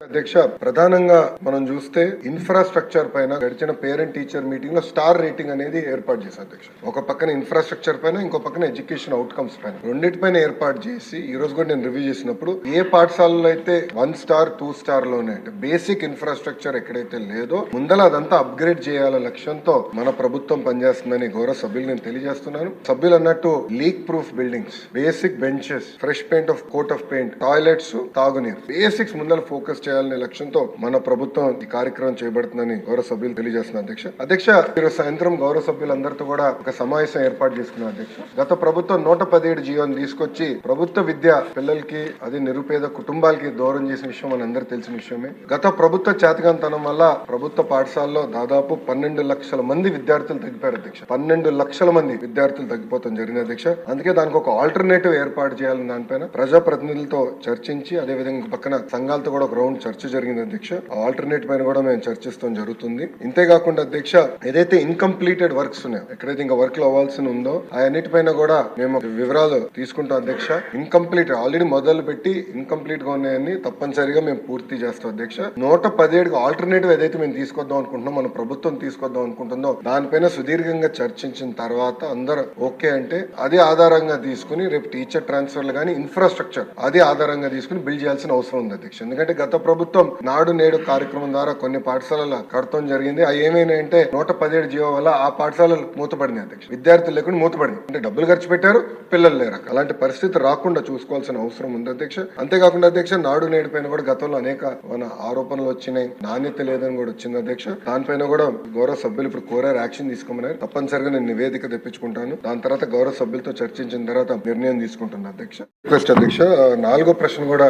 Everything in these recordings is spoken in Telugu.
అధ్యక్ష ప్రధానంగా మనం చూస్తే ఇన్ఫ్రాస్ట్రక్చర్ పైన గడిచిన పేరెంట్ టీచర్ మీటింగ్లో స్టార్ రేటింగ్ అనేది ఏర్పాటు చేశారు అధ్యక్ష. ఒక పక్కన ఇన్ఫ్రాస్ట్రక్చర్ పైన ఇంకో పక్కన ఎడ్యుకేషన్ అవుట్కమ్స్ పైన. రెండింటిపైన ఏర్పాటు చేసి ఈ రోజు కూడా నేను రివ్యూ చేసినప్పుడు ఏ పాఠశాలలో అయితే వన్ స్టార్ టూ స్టార్లోనే అంటే బేసిక్ ఇన్ఫ్రాస్ట్రక్చర్ ఎక్కడైతే లేదో ముందల అదంతా అప్గ్రేడ్ చేయాల లక్ష్యంతో మన ప్రభుత్వం పనిచేస్తుందని గౌరవ సభ్యులు నేను తెలియజేస్తున్నాను. సభ్యులు అన్నట్టు leak proof buildings basic benches fresh paint of coat of paint toilets తాగునీరు. బేసిక్స్ ముందర ఫోకస్ చేయాలనే లక్ష్యంతో మన ప్రభుత్వం ఈ కార్యక్రమం చేపడుతుందని గౌరవ సభ్యులు తెలియజేస్తున్నారు అధ్యక్ష. అధ్యక్ష ఈరోజు సాయంత్రం గౌరవ సభ్యులందరితో కూడా ఒక సమావేశం ఏర్పాటు చేసుకున్నారు అధ్యక్ష. గత ప్రభుత్వం నూట పదిహేడు జీవోని తీసుకొచ్చి ప్రభుత్వ విద్య పిల్లలకి అది నిరుపేద కుటుంబాలకి దూరం చేసిన విషయం మనందరూ తెలిసిన విషయమే. గత ప్రభుత్వ చేతకంతనం వల్ల ప్రభుత్వ పాఠశాలలో దాదాపు పన్నెండు లక్షల మంది విద్యార్థులు తగ్గిపోయారు అధ్యక్ష. పన్నెండు లక్షల మంది విద్యార్థులు తగ్గిపోతాం జరిగింది అధ్యక్ష. అందుకే దానికి ఒక ఆల్టర్నేటివ్ ఏర్పాటు చేయాలని దానిపైన ప్రజాప్రతినిధులతో చర్చించి అదే విధంగా పక్కన సంఘాలతో కూడా ఒక రౌండ్ చర్చ జరిగింది అధ్యక్ష. ఆల్టర్నేట్ పైన కూడా మేము చర్చిస్తాం జరుగుతుంది. ఇంతేకాకుండా అధ్యక్ష ఏదైతే ఇన్కంప్లీటెడ్ వర్క్స్ ఉన్నాయో ఎక్కడైతే ఇంకా వర్క్లో అవ్వాల్సి ఉందో అన్నిటిపైన కూడా మేము వివరాలు తీసుకుంటాం అధ్యక్ష. ఇన్కంప్లీట్ ఆల్రెడీ మొదలు పెట్టి ఇన్కంప్లీట్గా ఉన్నాయని తప్పనిసరిగా మేము పూర్తి చేస్తాం అధ్యక్ష. నూట పదిహేడుకు ఆల్టర్నేటివ్ ఏదైతే మేము తీసుకొద్దాం అనుకుంటున్నాం మన ప్రభుత్వం తీసుకొద్దాం అనుకుంటుందో దానిపైన సుదీర్ఘంగా చర్చించిన తర్వాత అందరూ ఓకే అంటే అదే ఆధారంగా తీసుకుని రేపు టీచర్ ట్రాన్స్ఫర్లు కానీ ఇన్ఫ్రాస్ట్రక్చర్ అదే ఆధారంగా తీసుకుని బిల్డ్ చేయాల్సిన అవసరం ఉంది అధ్యక్ష. ఎందుకంటే గత ప్రభుత్వం నాడు నేడు కార్యక్రమం ద్వారా కొన్ని పాఠశాలల కడతం జరిగింది. అవి ఏమైనాయంటే నూట పదిహేడు జీవో వల్ల ఆ పాఠశాలలు మూతపడింది అధ్యక్ష. విద్యార్థులు లేకుండా మూతపడింది అంటే డబ్బులు ఖర్చు పెట్టారు పిల్లలు లేరు? అలాంటి పరిస్థితి రాకుండా చూసుకోవాల్సిన అవసరం ఉంది అధ్యక్ష. అంతేకాకుండా అధ్యక్ష నాడు నేడు పైన కూడా గతంలో అనేక మన ఆరోపణలు వచ్చినాయి. నాణ్యత లేదని కూడా వచ్చింది అధ్యక్ష. దానిపైన కూడా గౌరవ సభ్యులు ఇప్పుడు కోరారు యాక్షన్ తీసుకోమన్నారు. తప్పనిసరిగా నేను నివేదిక తెప్పించుకుంటాను. దాని తర్వాత గౌరవ సభ్యులతో చర్చించిన తర్వాత నిర్ణయం తీసుకుంటున్నాను అధ్యక్ష. రిక్వెస్ట్ అధ్యక్ష నాలుగో ప్రశ్న కూడా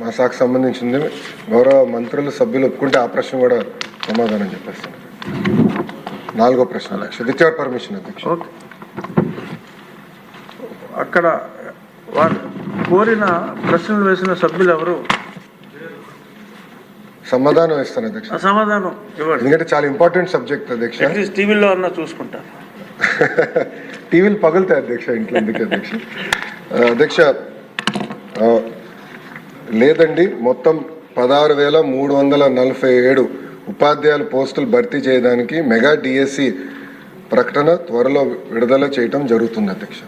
మా శాఖకు సంబంధించింది గౌరవ మంత్రులు సభ్యులు ఒప్పుకుంటే ఆ ప్రశ్న కూడా సమాధానం చెప్పేస్తాను. నాలుగో ప్రశ్న. అధ్యక్ష విత్ యువర్ పర్మిషన్ అధ్యక్ష. అక్కడ వారు కోరిన ప్రశ్నలు వేసిన సభ్యులు ఎవరు? సమాధానం ఇస్తాను అధ్యక్ష. సమాధానం ఇవ్వండి. ఎందుకంటే చాలా ఇంపార్టెంట్ సబ్జెక్ట్ అధ్యక్ష. టీవీలో అన్నా చూసుకుంటారు టీవీలు పగులుతాయి అధ్యక్ష ఇంట్లో ఎందుకు అధ్యక్ష. అధ్యక్ష లేదండి మొత్తం పదహారు వేల మూడు వందల నలభై ఏడు ఉపాధ్యాయుల పోస్టులు భర్తీ చేయడానికి మెగా డిఎస్సి ప్రకటన త్వరలో విడుదల చేయటం జరుగుతుంది అధ్యక్ష.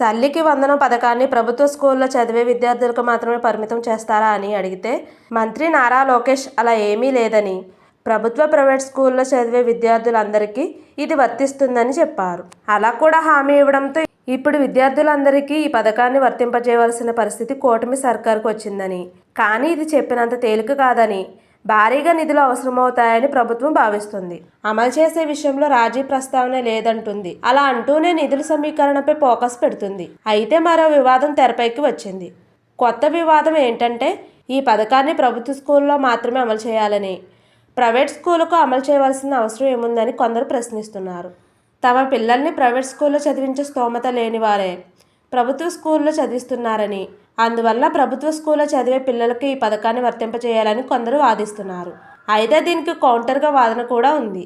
తల్లికి వందనం పథకాన్ని ప్రభుత్వ స్కూల్లో చదివే విద్యార్థులకు మాత్రమే పరిమితం చేస్తారా అని అడిగితే మంత్రి నారా లోకేష్ అలా ఏమీ లేదని. ప్రభుత్వ ప్రైవేట్ స్కూల్లో చదివే విద్యార్థులందరికీ ఇది వర్తిస్తుందని చెప్పారు. అలా కూడా హామీ ఇవ్వడంతో ఇప్పుడు విద్యార్థులందరికీ ఈ పథకాన్ని వర్తింపజేయవలసిన పరిస్థితి కూటమి సర్కార్కు వచ్చిందని. కానీ ఇది చెప్పినంత తేలిక కాదని భారీగా నిధులు అవసరమవుతాయని ప్రభుత్వం భావిస్తుంది. అమలు చేసే విషయంలో రాజీ ప్రస్తావన లేదంటుంది. అలా అంటూనే నిధుల సమీకరణపై ఫోకస్ పెడుతుంది. అయితే మరో వివాదం తెరపైకి వచ్చింది. కొత్త వివాదం ఏంటంటే ఈ పథకాన్ని ప్రభుత్వ స్కూల్లో మాత్రమే అమలు చేయాలని ప్రైవేట్ స్కూలుకు అమలు చేయవలసిన అవసరం ఏముందని కొందరు ప్రశ్నిస్తున్నారు. తమ పిల్లల్ని ప్రైవేట్ స్కూల్లో చదివించే స్తోమత లేని వారే ప్రభుత్వ స్కూల్లో చదివిస్తున్నారని అందువల్ల ప్రభుత్వ స్కూల్లో చదివే పిల్లలకు ఈ పథకాన్ని వర్తింపచేయాలని కొందరు వాదిస్తున్నారు. అయితే దీనికి కౌంటర్గా వాదన కూడా ఉంది.